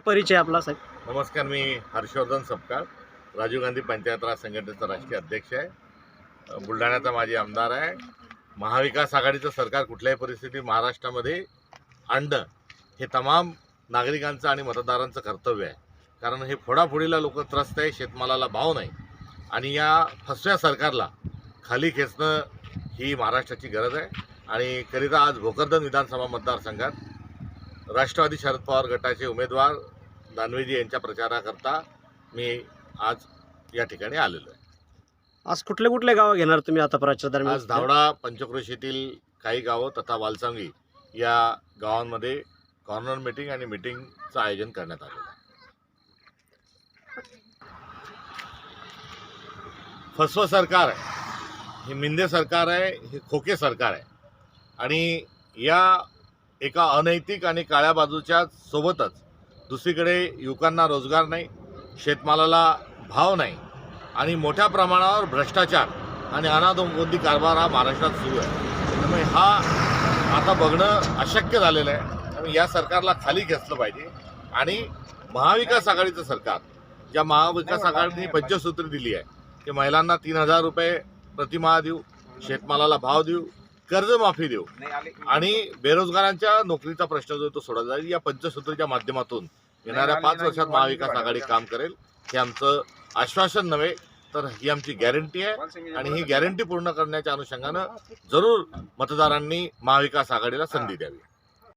परिचय आपला साहेब? नमस्कार मी हर्षवर्धन सपकाळ. राजीव गांधी पंचायत राज संघटनेचा राष्ट्रीय अध्यक्ष आहे. बुलढाण्याचा माजी आमदार आहे. महाविकास आघाडीचं सरकार कुठल्याही परिस्थितीत महाराष्ट्रामध्ये आणणं हे तमाम नागरिकांचं आणि मतदारांचं कर्तव्य आहे. कारण हे फोडाफोडीला लोक त्रस्त आहे शेतमालाला भाव नाही. आणि या फसव्या सरकारला खाली खेचणं ही महाराष्ट्राची गरज आहे. आणि करिता आज भोकरदन विधानसभा मतदारसंघात राष्ट्रवादी शरद पवार गटाचे उमेदवार दानवेजी यांच्या प्रचाराकरता मी आज या ठिकाणी आलेलो आहे. आज कुठले कुठले गाव घेणार तुम्ही आता प्रचार दरम्यान? आज धावडा पंचक्रोशीतील काही गावं तथा वालसांगी या गावांमध्ये कॉर्नर मीटिंग आणि मीटिंगचं आयोजन करण्यात आलेलं आहे. फसवं सरकार आहे हे मिंदे सरकार आहे हे खोके सरकार आहे. आणि या एका अनैतिक आणि काळ्या बाजूच्या सोबतच. दुसरीकडे युवकांना रोजगार नाही शेतमालाला भाव नाही आणि मोठ्या प्रमाणावर भ्रष्टाचार आणि अनादोंगोंदी कारभार हा महाराष्ट्रात सुरू आहे. त्यामुळे हा आता बघणं अशक्य झालेलं आहे. त्यामुळे या सरकारला खाली घेतलं पाहिजे आणि महाविकास आघाडीचं सरकार ज्या महाविकास आघाडीने पंचसूत्री दिली आहे की महिलांना तीन हजार रुपये प्रतिमाह देऊ शेतमालाला भाव देऊ कर्जमाफी देऊ. आणि बेरोजगारांच्या नोकरीचा प्रश्न जो तो सोडवला जाईल. या पंचसूत्रीच्या माध्यमातून येणाऱ्या पाच वर्षात महाविकास आघाडी काम करेल. हे आमचं आश्वासन नव्हे तर ही आमची गॅरंटी आहे. आणि ही गॅरंटी पूर्ण करण्याच्या अनुषंगानं जरूर मतदारांनी महाविकास आघाडीला संधी द्यावी.